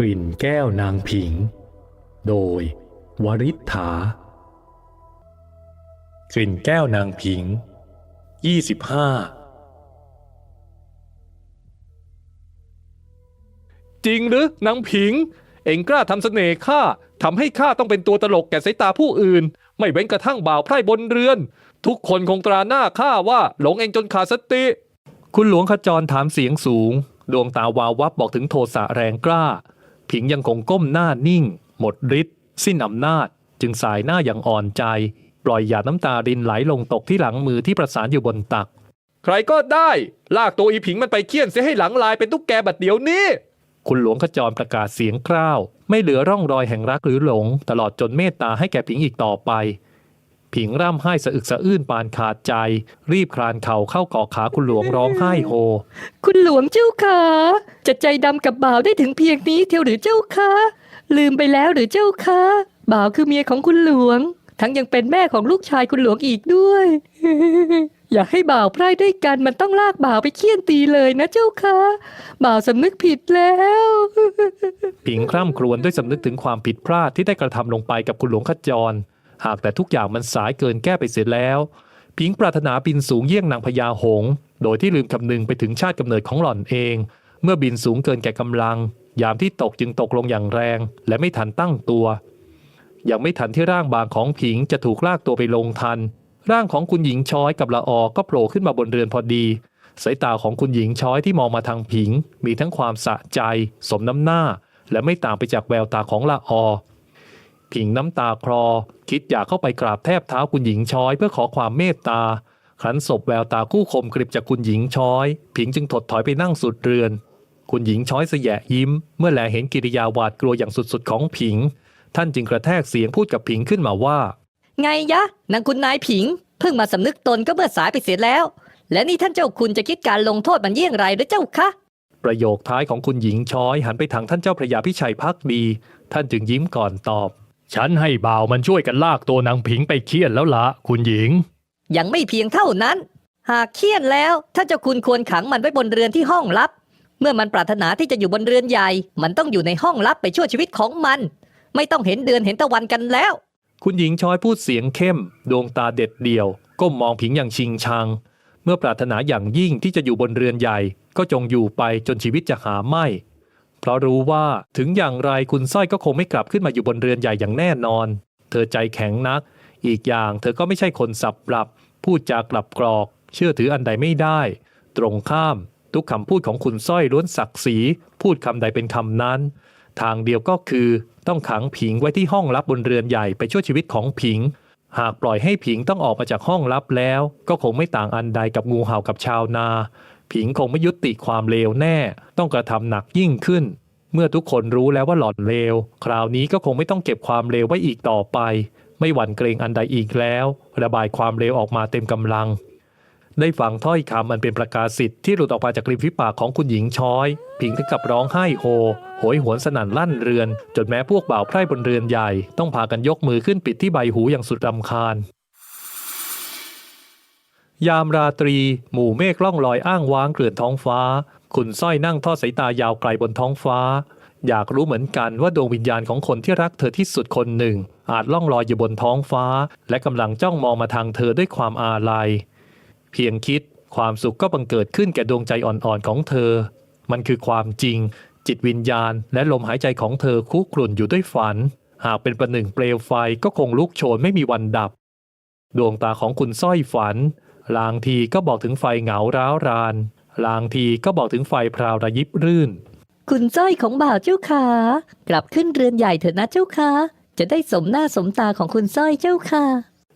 กลิ่นแก้วนางผิง โดยวริษฐากลิ่นแก้วนางผิง 25 จริงหรือนางผิง เอ็งกล้าทำเสน่ห์ข้าทำให้ข้าต้องเป็นตัวตลกแก่สายตาผู้อื่น ไม่เว้นกระทั่งบ่าวไพร่บนเรือน ทุกคนคงตราหน้าข้าว่าหลงเองจนขาดสติ คุณหลวงขจรถามเสียงสูง ดวงตาวาววับบอกถึงโทสะแรงกล้า ผิงยังคงก้มหน้านิ่ง หมดฤทธิ์สิ้นอำนาจ จึงสายหน้าอย่างอ่อนใจ ปล่อยหยาดน้ำตารินไหลลงตกที่หลังมือที่ประสานอยู่บนตัก ใครก็ได้ ลากตัวอีผิงมันไปเคี่ยนเสียให้หลังลายเป็นตุ๊กแกบัดเดี๋ยวนี้ คุณหลวงขจรประกาศเสียงกร้าว ไม่เหลือร่องรอยแห่งรักหรือหลง ตลอดจนเมตตาให้แก่ผิงอีกต่อไป ผิงร่ำไห้สะอึกสะอื้นปานขาดใจ รีบคลานเข่าเข้าเกาะขาคุณหลวงร้องไห้โฮ คุณหลวงเจ้าค่ะจะใจดำกับบ่าวได้ถึงเพียงนี้เทียวหรือเจ้าคะลืมไปแล้วหรือเจ้าคะบ่าวคือเมียของคุณหลวง ทั้งยังเป็นแม่ของลูกชายคุณหลวงอีกด้วย อยากให้บ่าวไพร่ด้วยกันมันต้องลากบ่าวไปเคี่ยนตีเลยนะเจ้าค่ะบ่าวสำนึกผิดแล้วผิงคร่ำครวญด้วยสำนึกถึงความผิดพลาดที่ได้กระทำลงไปกับคุณหลวงขจร หากแต่ทุกอย่างมันสายเกินแก้ไปเสียแล้วผิงปรารถนาบินสูงเยี่ยงนางพญาหง โดยที่ลืมคำนึงไปถึงชาติกำเนิดของหล่อนเอง เมื่อบินสูงเกินแก่กำลัง ยามที่ตกจึงตกลงอย่างแรง และไม่ทันตั้งตัว ยังไม่ทันที่ร่างบางของผิงจะถูกลากตัวไปลงทัน ร่างของคุณหญิงช้อยกับละออก็โผล่ขึ้นมาบนเรือนพอดี สายตาของคุณหญิงช้อยที่มองมาทางผิง มีทั้งความสะใจ สมน้ำหน้า และไม่ต่างไปจากแววตาของละออ ผิงน้ำตาคลอ คิดอยากเข้าไปกราบแทบเท้าคุณหญิงช้อยเพื่อขอความเมตตาครั้นศพแววตาคู่คมกริบจากคุณหญิงช้อย ผิงจึงถดถอยไปนั่งสุดเรือน คุณหญิงช้อยเสยะยิ้ม เมื่อแลเห็นกิริยาหวาดกลัวอย่างสุดๆของผิง ท่านจึงกระแทกเสียงพูดกับผิงขึ้นมาว่า ไงยะนางคุณนายผิง เพิ่งมาสำนึกตนก็เมื่อสายไปเสียแล้ว และนี่ท่านเจ้าคุณจะคิดการลงโทษมันเยี่ยงไรหรือเจ้าคะประโยคท้ายของคุณหญิงช้อยหันไปทางท่านเจ้าพระยาพิชัยพักดี ท่านจึงยิ้มก่อนตอบ ฉันให้บ่าวมันช่วยกันลากตัวนางผิงไปเคี่ยนแล้วละคุณหญิง ยังไม่เพียงเท่านั้น หากเคี่ยนแล้วท่านเจ้าคุณควรขังมันไว้บนเรือนที่ห้องลับ เมื่อมันปรารถนาที่จะอยู่บนเรือนใหญ่ มันต้องอยู่ในห้องลับไปชั่วชีวิตของมัน ไม่ต้องเห็นเดือนเห็นตะวันกันแล้ว คุณหญิงช้อยพูดเสียงเข้ม ดวงตาเด็ดเดี่ยว ก้มมองผิงอย่างชิงชัง เมื่อปรารถนาอย่างยิ่งที่จะอยู่บนเรือนใหญ่ ก็จงอยู่ไปจนชีวิตจะหาไม่ เพราะรู้ว่าถึงอย่างไรคุณสร้อยก็คงไม่กลับขึ้นมาอยู่บนเรือนใหญ่อย่างแน่นอน เธอใจแข็งนัก อีกอย่างเธอก็ไม่ใช่คนสับปรับ พูดจากลับกรอก เชื่อถืออันใดไม่ได้ ตรงข้าม ทุกคำพูดของคุณสร้อยล้วนศักดิ์ศรีพูดคำใดเป็นคำนั้น ทางเดียวก็คือต้องขังผิงไว้ที่ห้องลับบนเรือนใหญ่ไปช่วยชีวิตของผิง หากปล่อยให้ผิงต้องออกมาจากห้องลับแล้ว ก็คงไม่ต่างอันใดกับงูเห่ากับชาวนา ผิงคงไม่ยุติความเลวแน่ ต้องกระทำหนักยิ่งขึ้น เมื่อทุกคนรู้แล้วว่าหล่อนเลว คราวนี้ก็คงไม่ต้องเก็บความเลวไว้อีกต่อไป ไม่หวั่นเกรงอันใดอีกแล้ว ระบายความเลวออกมาเต็มกำลัง ได้ฟังถ้อยคำอันเป็นประกาศสิทธิ์ที่หลุดออกมาจากริมฝีปากของคุณหญิงช้อย ผิงถึงกับร้องไห้โฮโหยหวนสนั่นลั่นเรือน จนแม้พวกบ่าวไพร่บนเรือนใหญ่ ต้องพากันยกมือขึ้นปิดที่ใบหูอย่างสุดรำคาญ ยามราตรี หมู่เมฆล่องลอยอ้างว้างเกลื่อนท้องฟ้าคุณสร้อยนั่งทอดสายตายาวไกลบนท้องฟ้า อยากรู้เหมือนกันว่าดวงวิญญาณของคนที่รักเธอที่สุดคนหนึ่ง อาจล่องลอยอยู่บนท้องฟ้า และกำลังจ้องมองมาทางเธอด้วยความอาลัย เพียงคิด ความสุขก็บังเกิดขึ้นแก่ดวงใจอ่อนๆของเธอ มันคือความจริง จิตวิญญาณ และลมหายใจของเธอคุกรุ่นอยู่ด้วยฝัน หากเป็นประหนึ่งเปลวไฟก็คงลุกโชนไม่มีวันดับ ดวงตาของคุณสร้อยฝัน ลางทีก็บอกถึงไฟเหงาร้าวราน ลางทีก็บอกถึงไฟพราวระยิบรื่น คุณจ้อยของบ่าวเจ้าค่ะกลับขึ้นเรือนใหญ่เถอะนะเจ้าค่ะจะได้สมหน้าสมตาของคุณสร้อยเจ้าค่ะ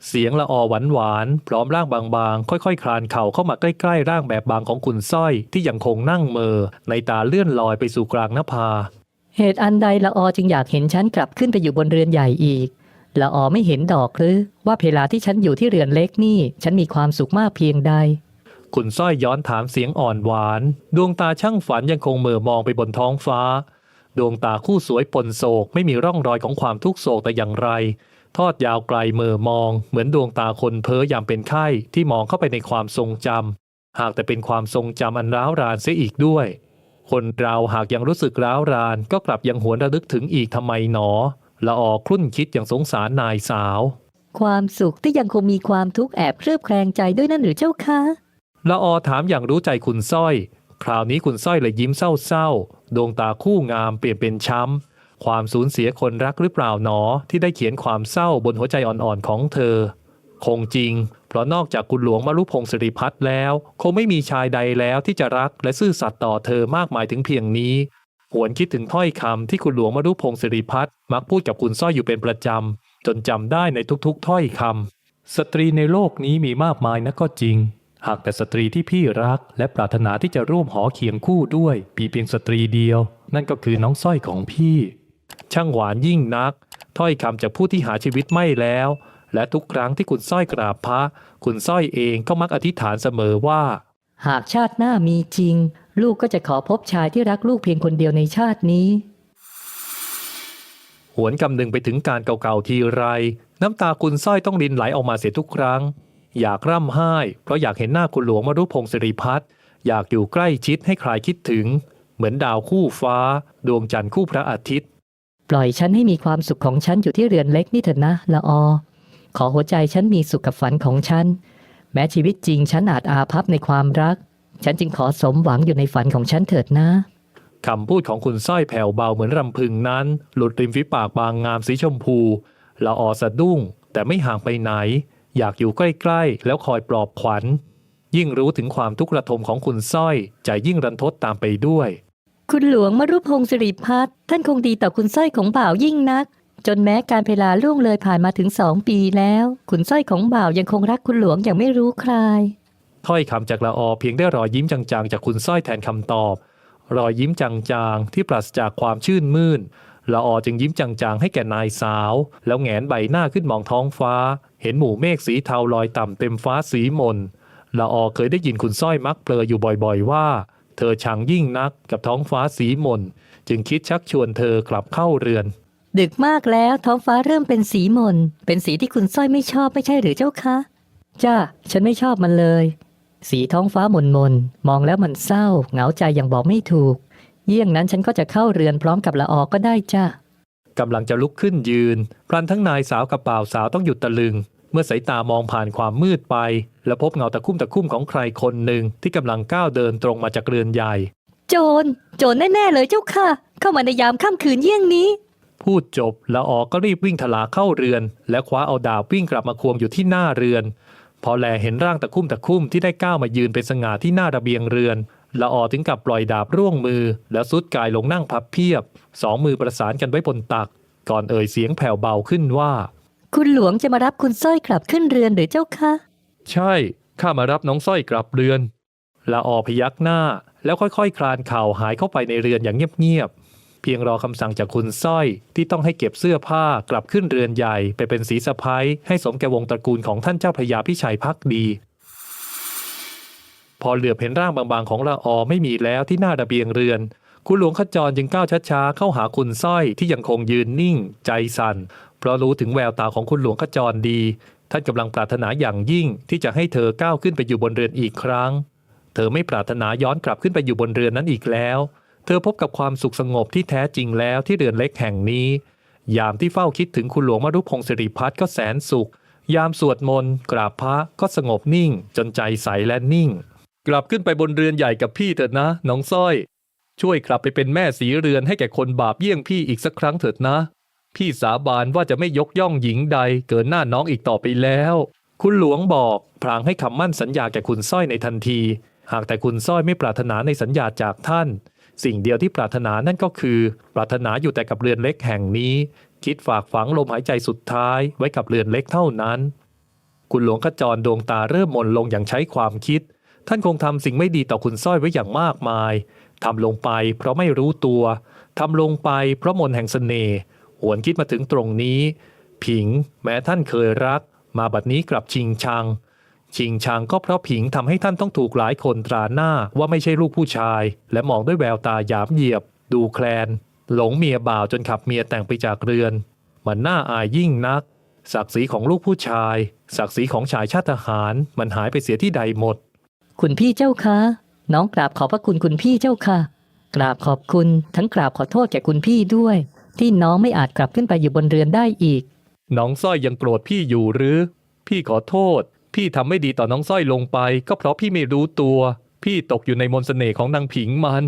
เสียงละออหวานหวานๆพร้อมร่างบางๆ ค่อยๆ คลานเข่าเข้ามาใกล้ๆ ร่างแบบบางของคุณสร้อยที่ยังคงนั่งเมอ ในตาเลื่อนลอยไปสู่กลางหน้าผาเหตุอันใดละออจึงอยากเห็นฉันกลับขึ้นไปอยู่บนเรือนใหญ่อีก ละออไม่เห็นดอกหรือว่าเวลาที่ฉันอยู่ที่เรือนเล็กนี่ ฉันมีความสุขมากเพียงใด คุณสร้อยย้อนถามเสียงอ่อนหวาน ดวงตาช่างฝันยังคงเหม่อมองไปบนท้องฟ้า ดวงตาคู่สวยปนโศกไม่มีร่องรอยของความทุกโศกแต่อย่างไร ทอดยาวไกลเหม่อมอง เหมือนดวงตาคนเพ้อยามเป็นไข้ที่มองเข้าไปในความทรงจำหากแต่เป็นความทรงจำอันร้าวรานเสียอีกด้วย คนเราหากยังรู้สึกร้าวราน ก็กลับยังหวนระลึกถึงอีกทำไมหนอ ละออครุ่นคิดอย่างสงสารนายสาว ความสุขที่ยังคงมีความทุกข์แอบเคลือบแคลงใจด้วยนั่นหรือเจ้าคะละออถามอย่างรู้ใจคุณสร้อย คราวนี้คุณสร้อยเลยยิ้มเศร้าๆ ดวงตาคู่งามเปลี่ยนเป็นช้ำ ความสูญเสียคนรักหรือเปล่าหนอ ที่ได้เขียนความเศร้าบนหัวใจอ่อนๆของเธอ คงจริง เพราะนอกจากคุณหลวงมรุพงศ์สิริพัฒน์แล้ว คงไม่มีชายใดแล้วที่จะรักและซื่อสัตย์ต่อเธอมากมายถึงเพียงนี้ หวนคิดถึงถ้อยคำที่คุณหลวงมรุพงศ์สิริพัฒน์มักพูดกับคุณสร้อยอยู่เป็นประจำ จนจำได้ในทุกๆ ถ้อยคำสตรีในโลกนี้มีมากมายนะก็จริง หากแต่สตรีที่พี่รัก และปรารถนาที่จะร่วมหอเคียงคู่ด้วยมีเพียงสตรีเดียว นั่นก็คือน้องสร้อยของพี่ ช่างหวานยิ่งนัก ถ้อยคำจากผู้ที่หาชีวิตไม่แล้ว และทุกครั้งที่คุณสร้อยกราบพระ คุณสร้อยเองก็มักอธิษฐานเสมอว่า หากชาติหน้ามีจริง ลูกก็จะขอพบชายที่รักลูกเพียงคนเดียวในชาตินี้ หวนกำนึงไปถึงการเก่าๆทีไร น้ำตาคุณสร้อยต้องรินไหลออกมาเสียทุกครั้ง อยากร่ำไห้ เพราะอยากเห็นหน้าคุณหลวงมรุพงศ์สิริพัฒน์อยากอยู่ใกล้ชิดให้ใครคิดถึง เหมือนดาวคู่ฟ้า ดวงจันทร์คู่พระอาทิตย์ ปล่อยฉันให้มีความสุขของฉันอยู่ที่เรือนเล็กนี่เถอะนะละออขอหัวใจฉันมีสุขกับฝันของฉัน แม้ชีวิตจริงฉันอาจอาภัพในความรัก ฉันจึงขอสมหวังอยู่ในฝันของฉันเถิดนะคำพูดของคุณสร้อยแผ่วเบาเหมือนรำพึงนั้น หลุดริมฝีปากบางงามสีชมพูละออสะดุ้ง แต่ไม่ห่างไปไหน อยากอยู่ใกล้ๆ แล้วคอยปลอบขวัญ ยิ่งรู้ถึงความทุกข์ระทมของคุณสร้อยใจยิ่งรันทดตามไปด้วย คุณหลวงมรุพงศ์สิริพัฒน์ท่านคงดีต่อคุณสร้อยของบ่าวยิ่งนัก จนแม้การเวลาล่วงเลยผ่านมาถึงสองปีแล้วคุณสร้อยของบ่าวยังคงรักคุณหลวงอย่างไม่รู้คลาย ถ้อยคำจากละออเพียงได้รอยยิ้มจางๆ จากคุณสร้อยแทนคำตอบ รอยยิ้มจางๆ ที่ปราศจากความชื่นมื่นละออจึงยิ้มจางๆ ให้แก่นายสาว แล้วแหงนใบหน้าขึ้นมองท้องฟ้า เห็นหมู่เมฆสีเทาลอยต่ำเต็มฟ้าสีมนละออเคยได้ยินคุณสร้อยมักเปลออยู่บ่อยๆว่า เธอชังยิ่งนักกับท้องฟ้าสีมนจึงคิดชักชวนเธอกลับเข้าเรือน ดึกมากแล้วท้องฟ้าเริ่มเป็นสีหมนเป็นสีที่คุณสร้อยไม่ชอบไม่ใช่หรือเจ้าคะ จ้า ฉันไม่ชอบมันเลย สีท้องฟ้าหมนมนๆมองแล้วมันเศร้า เหงาใจอย่างบอกไม่ถูก เยี่ยงนั้นฉันก็จะเข้าเรือนพร้อมกับละออก็ได้จ้ากำลังจะลุกขึ้นยืนพลันทั้งนายสาวกับบ่าวสาวต้องหยุดตะลึง เมื่อสายตามองผ่านความมืดไป และพบเงาตะคุ่มตะคุ่มของใครคนหนึ่งที่กำลังก้าวเดินตรงมาจากเรือนใหญ่ โจร โจรแน่ๆเลยเจ้าค่ะ เข้ามาในยามค่ำคืนเยี่ยงนี้ พูดจบละออก็รีบวิ่งทลาเข้าเรือน และคว้าเอาดาบวิ่งกลับมาควงอยู่ที่หน้าเรือน พอแลเห็นร่างตะคุ่มตะคุ่มที่ได้ก้าวมายืนเป็นสง่าที่หน้าระเบียงเรือนละออถึงกับปล่อยดาบร่วงมือ แล้วสุดกายลงนั่งพับเพียบ สองมือประสานกันไว้บนตัก ก่อนเอ่ยเสียงแผ่วเบาขึ้นว่า คุณหลวงจะมารับคุณสร้อยกลับขึ้นเรือนหรือเจ้าคะใช่ ข้ามารับน้องสร้อยกลับเรือนละออพยักหน้า แล้วค่อยๆคคลานเข่าหายเข้าไปในเรือนอย่างเงียบๆ เพียงรอคำสั่งจากคุณสร้อย ที่ต้องให้เก็บเสื้อผ้ากลับขึ้นเรือนใหญ่ไปเป็นสีสะพ้ายให้สมแก่วงตระกูลของท่านเจ้าพระยาพิชัยพักดี พอเหลือบเห็นร่างบางๆของละออไม่มีแล้วที่หน้าระเบียงเรือน คุณหลวงขจรจึงก้าวช้าๆเข้าหาคุณสร้อยที่ยังคงยืนนิ่ง ใจสั่นเพราะรู้ถึงแววตาของคุณหลวงขจรดี ท่านกำลังปรารถนาอย่างยิ่งที่จะให้เธอก้าวขึ้นไปอยู่บนเรือนอีกครั้ง เธอไม่ปรารถนาย้อนกลับขึ้นไปอยู่บนเรือนนั้นอีกแล้ว เธอพบกับความสุขสงบที่แท้จริงแล้วที่เรือนเล็กแห่งนี้ ยามที่เฝ้าคิดถึงคุณหลวงมรุพงศ์สิริพัฒน์ก็แสนสุข ยามสวดมนต์กราบพระก็สงบนิ่ง จนใจใสและนิ่ง กลับขึ้นไปบนเรือนใหญ่กับพี่เถิดนะ น้องสร้อย ช่วยกลับไปเป็นแม่สีเรือนให้แก่คนบาปเยี่ยงพี่อีกสักครั้งเถิดนะ พี่สาบานว่าจะไม่ยกย่องหญิงใดเกินหน้าน้องอีกต่อไปแล้ว คุณหลวงบอกพลางให้คำมั่นสัญญาแก่คุณสร้อยในทันที หากแต่คุณสร้อยไม่ปรารถนาในสัญญาจากท่าน สิ่งเดียวที่ปรารถนานั่นก็คือ ปรารถนาอยู่แต่กับเรือนเล็กแห่งนี้ คิดฝากฝังลมหายใจสุดท้ายไว้กับเรือนเล็กเท่านั้น คุณหลวงขจรดวงตาเริ่มมนลงอย่างใช้ความคิด ท่านคงทำสิ่งไม่ดีต่อคุณสร้อยไว้อย่างมากมายทำลงไปเพราะไม่รู้ตัวทำลงไปเพราะมนแห่งเสน่ห์หวนคิดมาถึงตรงนี้ ผิง แม้ท่านเคยรัก มาบัดนี้กลับชิงชัง ชิงชังก็เพราะผิงทำให้ท่านต้องถูกหลายคนตราหน้าว่าไม่ใช่ลูกผู้ชาย และมองด้วยแววตาหยามเหยียบ ดูแคลน หลงเมียบ่าวจนขับเมียแต่งไปจากเรือน มันน่าอายยิ่งนัก ศักดิ์ศรีของลูกผู้ชาย ศักดิ์ศรีของชายชาติทหาร มันหายไปเสียที่ใดหมด คุณพี่เจ้าคะน้องกราบขอบพระคุณคุณพี่เจ้าค่ะ กราบขอบคุณทั้งกราบขอโทษแก่คุณพี่ด้วย ที่น้องไม่อาจกลับขึ้นไปอยู่บนเรือนได้อีก น้องสร้อยยังโกรธพี่อยู่หรือ พี่ขอโทษ พี่ทำไม่ดีต่อน้องสร้อยลงไป ก็เพราะพี่ไม่รู้ตัว พี่ตกอยู่ในมนต์เสน่ห์ของนางผิงมัน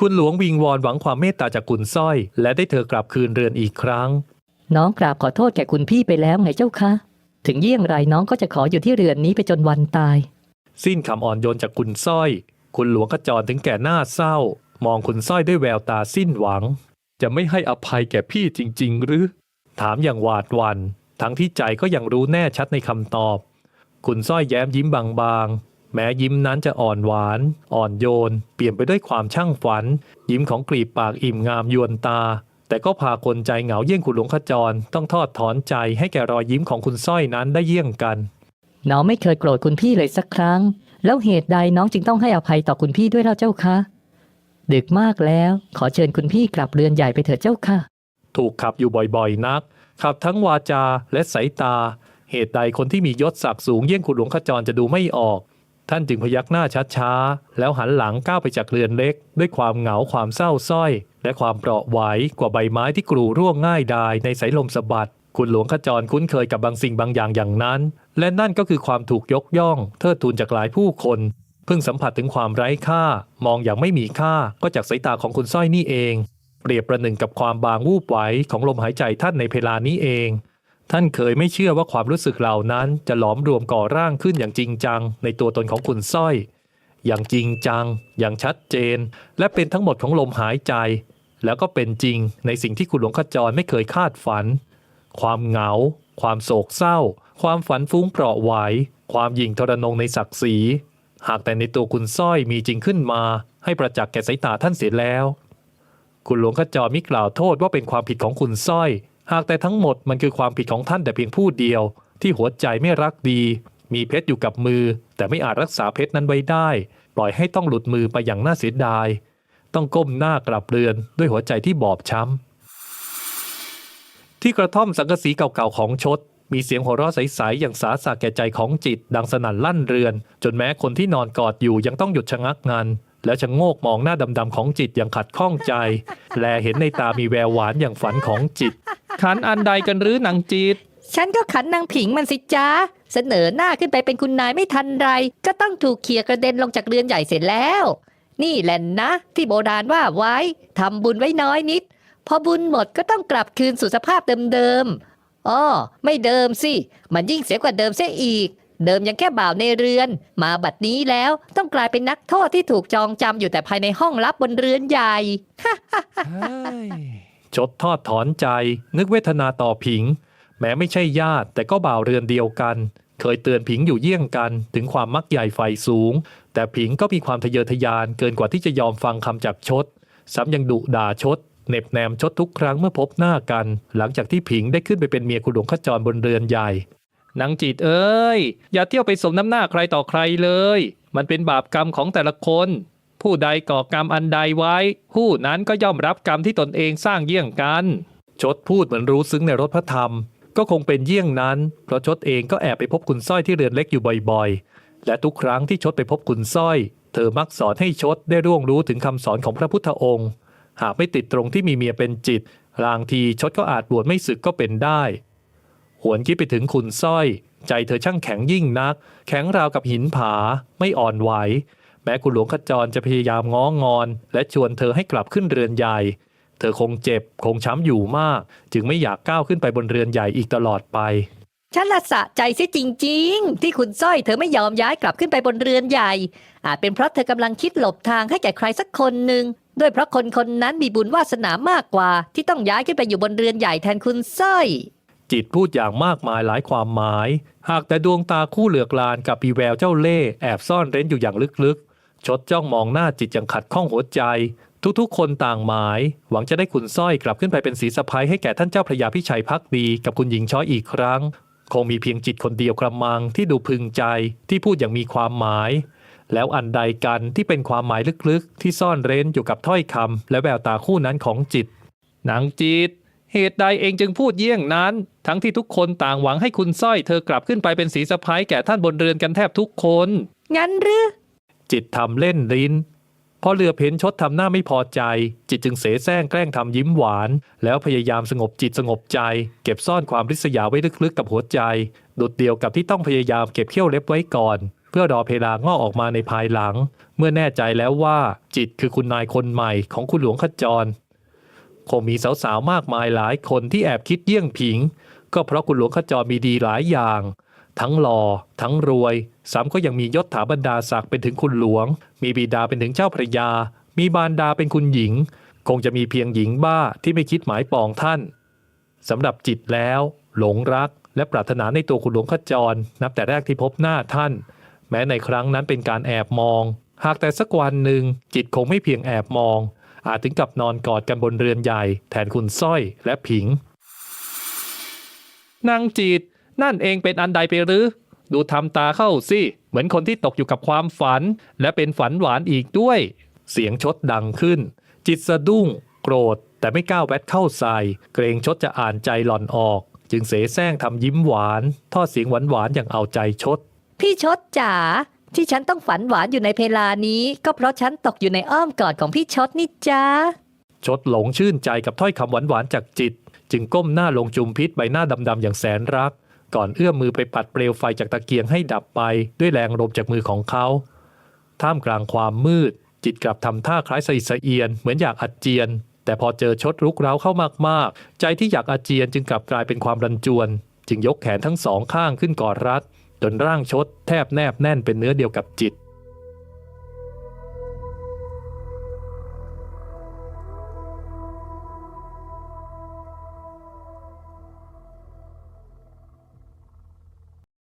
คุณหลวงวิงวอนหวังความเมตตาจากคุณสร้อย และได้เธอกลับคืนเรือนอีกครั้ง น้องกราบขอโทษแก่คุณพี่ไปแล้วไงเจ้าคะ ถึงเยี่ยงไรน้องก็จะขออยู่ที่เรือนนี้ไปจนวันตาย สิ้นคำอ่อนโยนจากคุณสร้อย คุณหลวงขจรถึงแก่หน้าเศร้า มองคุณสร้อยด้วยแววตาสิ้นหวัง จะไม่ให้อภัยแก่พี่จริง ๆ หรือ ถามอย่างหวาดหวัน ทั้งที่ใจก็ยังรู้แน่ชัดในคำตอบ คุณสร้อยแย้มยิ้มบางๆ แม้ยิ้มนั้นจะอ่อนหวาน อ่อนโยน เปลี่ยนไปด้วยความช่างฝัน ยิ้มของกลีบปากอิ่มงามยวนตา แต่ก็พาคนใจเหงาเยี่ยงคุณหลวงขจร ต้องทอดถอนใจให้แก่รอยยิ้มของคุณสร้อยนั้นได้เยี่ยงกันน้องไม่เคยโกรธคุณพี่เลยสักครั้ง แล้วเหตุใดน้องจึงต้องให้อภัยต่อคุณพี่ด้วยเล่าเจ้าคะ ดึกมากแล้วขอเชิญคุณพี่กลับเรือนใหญ่ไปเถิดเจ้าค่ะ ถูกขับอยู่บ่อยๆนัก ขับทั้งวาจาและสายตา เหตุใดคนที่มียศศักดิ์สูงเยี่ยงคุณหลวงขจรจะดูไม่ออก ท่านจึงพยักหน้าช้าๆ แล้วหันหลังก้าวไปจากเรือนเล็ก ด้วยความเหงาความเศร้าสร้อย และความเปราะไหวกว่าใบไม้ที่กรูร่วงง่ายดายในสายลมสะบัดคุณหลวงขจรคุ้นเคยกับบางสิ่งบางอย่างอย่างนั้น และนั่นก็คือความถูกยกย่อง เทิดทูนจากหลายผู้คน เพิ่งสัมผัสถึงความไร้ค่า มองอย่างไม่มีค่าก็จากสายตาของคุณสร้อยนี่เอง เปรียบประหนึ่งกับความบางวูบไหวของลมหายใจท่านในเพลานี้เอง ท่านเคยไม่เชื่อว่าความรู้สึกเหล่านั้นจะหลอมรวมก่อร่างขึ้นอย่างจริงจัง ในตัวตนของคุณสร้อย อย่างจริงจัง อย่างชัดเจน และเป็นทั้งหมดของลมหายใจ แล้วก็เป็นจริงในสิ่งที่คุณหลวงขจรไม่เคยคาดฝัน ความเหงา ความโศกเศร้า ความฝันฟุ้งเปราะไหวความหยิ่งทรนงในศักดิ์ศรีหากแต่ในตัวคุณสร้อยมีจริงขึ้นมา ให้ประจักษ์แก่สายตาท่านเสียแล้ว คุณหลวงขจรมิกล่าวโทษว่าเป็นความผิดของคุณสร้อย หากแต่ทั้งหมดมันคือความผิดของท่านแต่เพียงผู้เดียว ที่หัวใจไม่รักดี มีเพชรอยู่กับมือ แต่ไม่อาจรักษาเพชรนั้นไว้ได้ ปล่อยให้ต้องหลุดมือไปอย่างน่าเสียดาย ต้องก้มหน้ากลับเรือนด้วยหัวใจที่บอบช้ำ ที่กระท่อมสังกสีเก่าๆของชด มีเสียงหัวเราะใสๆอย่างสาสาแก่ใจของจิต ดังสนั่นลั่นเรือน จนแม้คนที่นอนกอดอยู่ยังต้องหยุดชะงักงัน แล้วชะโงกมองหน้าดำๆของจิตอย่างขัดข้องใจ แลเห็นในตามีแววหวานอย่างฝันของจิต ขันอันใดกันหรือหนังจิต ฉันก็ขันนางผิงมันสิจ้าเสนอหน้าขึ้นไปเป็นคุณนายไม่ทันไร ก็ต้องถูกเขี่ยกระเด็นลงจากเรือนใหญ่เสร็จแล้ว นี่แหละนะ ที่โบราณว่าไว้ทำบุญไว้น้อยนิด พอบุญหมดก็ต้องกลับคืนสู่สภาพเดิมๆอ้อไม่เดิมสิ มันยิ่งเสียกว่าเดิมเสียอีก เดิมยังแค่บ่าวในเรือน มาบัดนี้แล้วต้องกลายเป็นนักโทษที่ถูกจองจำอยู่แต่ภายในห้องลับบนเรือนใหญ่ ชดทอดถอนใจ นึกเวทนาต่อผิง แม้ไม่ใช่ญาติ แต่ก็บ่าวเรือนเดียวกัน เคยเตือนผิงอยู่เยี่ยงกัน ถึงความมักใหญ่ไฟสูง แต่ผิงก็มีความทะเยอทะยานเกินกว่าที่จะยอมฟังคำจากชด ซ้ำยังดุด่าชดเหน็บแนมชดทุกครั้งเมื่อพบหน้ากัน หลังจากที่ผิงได้ขึ้นไปเป็นเมียคุณหลวงขจรบนเรือนใหญ่ นางจิตเอ้ย อย่าเที่ยวไปสมน้ำหน้าใครต่อใครเลย มันเป็นบาปกรรมของแต่ละคน ผู้ใดก่อกรรมอันใดไว้ ผู้นั้นก็ย่อมรับกรรมที่ตนเองสร้างเยี่ยงกัน ชดพูดเหมือนรู้ซึ้งในรถพระธรรม ก็คงเป็นเยี่ยงนั้น เพราะชดเองก็แอบไปพบคุณสร้อยที่เรือนเล็กอยู่บ่อยๆ และทุกครั้งที่ชดไปพบคุณสร้อย เธอมักสอนให้ชดได้ร่วงรู้ถึงคำสอนของพระพุทธองค์ หากไม่ติดตรงที่มีเมียเป็นจิตบางทีชดก็อาจบวชไม่สึกก็เป็นได้ หวนคิดไปถึงคุณสร้อย ใจเธอช่างแข็งยิ่งนัก แข็งราวกับหินผา ไม่อ่อนไหว แม้คุณหลวงขจรจะพยายามง้องอน และชวนเธอให้กลับขึ้นเรือนใหญ่ เธอคงเจ็บคงช้ำอยู่มาก จึงไม่อยากก้าวขึ้นไปบนเรือนใหญ่อีกตลอดไปฉันละสะใจเสียจริง ๆ ที่คุณสร้อยเธอไม่ยอมย้ายกลับขึ้นไปบนเรือนใหญ่ อาจเป็นเพราะเธอกำลังคิดหลบทางให้แก่ใครสักคนหนึ่งด้วยเพราะคนคนนั้นมีบุญวาสนามากกว่า ที่ต้องย้ายขึ้นไปอยู่บนเรือนใหญ่แทนคุณสร้อย จิตพูดอย่างมากมายหลายความหมาย หากแต่ดวงตาคู่เหลือกลานกับปีแววเจ้าเล่แอบซ่อนเร้นอยู่อย่างลึกๆ ชดจ้องมองหน้าจิตอย่างขัดข้องหัวใจ ทุกๆ คนต่างหมาย หวังจะได้คุณสร้อยกลับขึ้นไปเป็นสีสะพ้ยให้แก่ท่านเจ้าพระยาพิชัยพักดีกับคุณหญิงช้อยอีกครั้ง คงมีเพียงจิตคนเดียวกระมังที่ดูพึงใจที่พูดอย่างมีความหมาย แล้วอันใดกันที่เป็นความหมายลึกๆ ที่ซ่อนเร้นอยู่กับถ้อยคำและแววตาคู่นั้นของจิตนางจิต เหตุใดเองจึงพูดเยี่ยงนั้น ทั้งที่ทุกคนต่างหวังให้คุณสร้อยเธอกลับขึ้นไปเป็นสีสะพ้ยแก่ท่านบนเรือนกันแทบทุกคน งั้นหรือ จิตทำเล่นลิ้น พอเหลือเห็นชดทำหน้าไม่พอใจ จิตจึงเสแสร้งแกล้งทำยิ้มหวาน แล้วพยายามสงบจิตสงบใจ เก็บซ่อนความริษยาไว้ลึกๆกับหัวใจดุดเดียวกับที่ต้องพยายามเก็บเขี้ยวเล็บไว้ก่อน เพื่อรอเพลางอกออกมาในภายหลัง เมื่อแน่ใจแล้วว่า จิตคือคุณนายคนใหม่ของคุณหลวงขจร คงมีสาวๆ มากมายหลายคนที่แอบคิดเยี่ยงผิง ก็เพราะคุณหลวงขจรมีดีหลายอย่าง ทั้งหล่อทั้งรวยซ้ำก็ยังมียศถาบรรดาศักดิ์เป็นถึงคุณหลวง มีบิดาเป็นถึงเจ้าพระยา มีบารดาเป็นคุณหญิง คงจะมีเพียงหญิงบ้าที่ไม่คิดหมายปองท่านสำหรับจิตแล้ว หลงรัก และปรารถนาในตัวคุณหลวงขจร นับแต่แรกที่พบหน้าท่าน แม้ในครั้งนั้นเป็นการแอบมอง หากแต่สักวันหนึ่งจิตคงไม่เพียงแอบมอง อาจถึงกับนอนกอดกันบนเรือนใหญ่ แทนคุณสร้อยและผิง นางจิตนั่นเองเป็นอันใดไปหรือ ดูทำตาเข้าสิ เหมือนคนที่ตกอยู่กับความฝัน และเป็นฝันหวานอีกด้วย เสียงชดดังขึ้น จิตสะดุ้ง โกรธ แต่ไม่กล้าแวดเข้าใส่เกรงชดจะอ่านใจหล่อนออก จึงเสแสร้งทำยิ้มหวาน ทอดเสียงหวานๆอย่างเอาใจชด พี่ชดจ๋า ที่ฉันต้องฝันหวานอยู่ในเพลานี้ ก็เพราะฉันตกอยู่ในอ้อมกอดของพี่ชดนี่จ้าชดหลงชื่นใจกับถ้อยคำหวานๆจากจิต จึงก้มหน้าลงจุมพิษใบหน้าดำๆอย่างแสนรัก ก่อนเอื้อมมือไปปัดเปลวไฟจากตะเกียงให้ดับไปด้วยแรงลมจากมือของเขา ท่ามกลางความมืด จิตกลับทำท่าคล้ายสะอิดสะเอียน เหมือนอยากอาเจียน แต่พอเจอชดรุกเร้าเข้ามากๆ ใจที่อยากอาเจียนจึงกลับกลายเป็นความรันจวน จึงยกแขนทั้งสองข้างขึ้นกอดรัด จนร่างชดแทบแนบแน่นเป็นเนื้อเดียวกับจิต